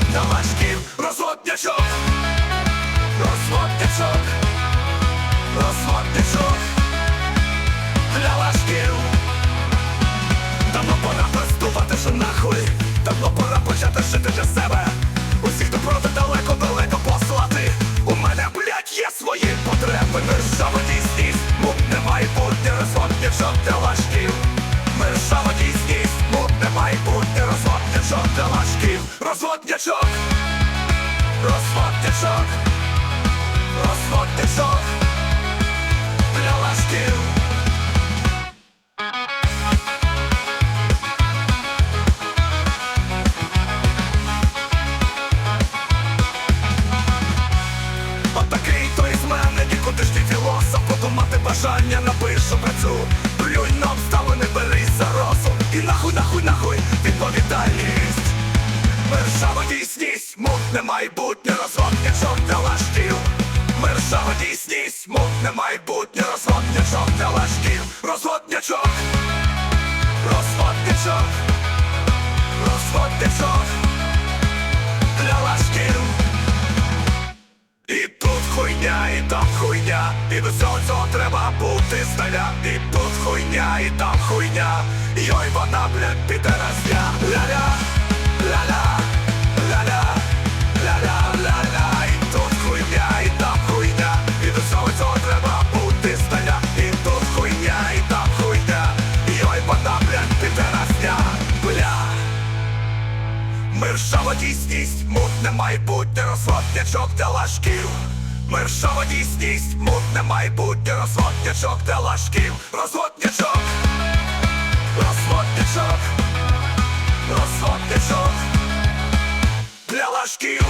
Отамашків, розводнячок, розводнячок, розводнячок для лашків. Давно пора простувати, що нахуй, пора почати жити для себе. Усіх хто далеко-далеко послати. У мене, блядь, є свої потреби, держава дійсно. дячок, розвод дячок, розвод дячок для лашків. Отакий От то із мене, нікуди ж ти філософ, подумати бажання напишу працю. Мершава дійсність, мутне майбутнє, розгоднячок для лашків Мершава дійсність, мутне майбутнє, розгоднячок для лашків Розгоднячок, розгоднячок, розгоднячок для лашків і тут хуйня, і там хуйня, і всього цього треба бути здаля. І тут хуйня, і там хуйня, йой вона, блядь, підерасня Ля-ля, ля-ля, Мершава дійсність, мутне майбутнє, розводнячок та лашків. Мершава дійсність, мутне майбутнє, розводнячок та лашків. Розводнячок, розводнячок, розводнячок для лашків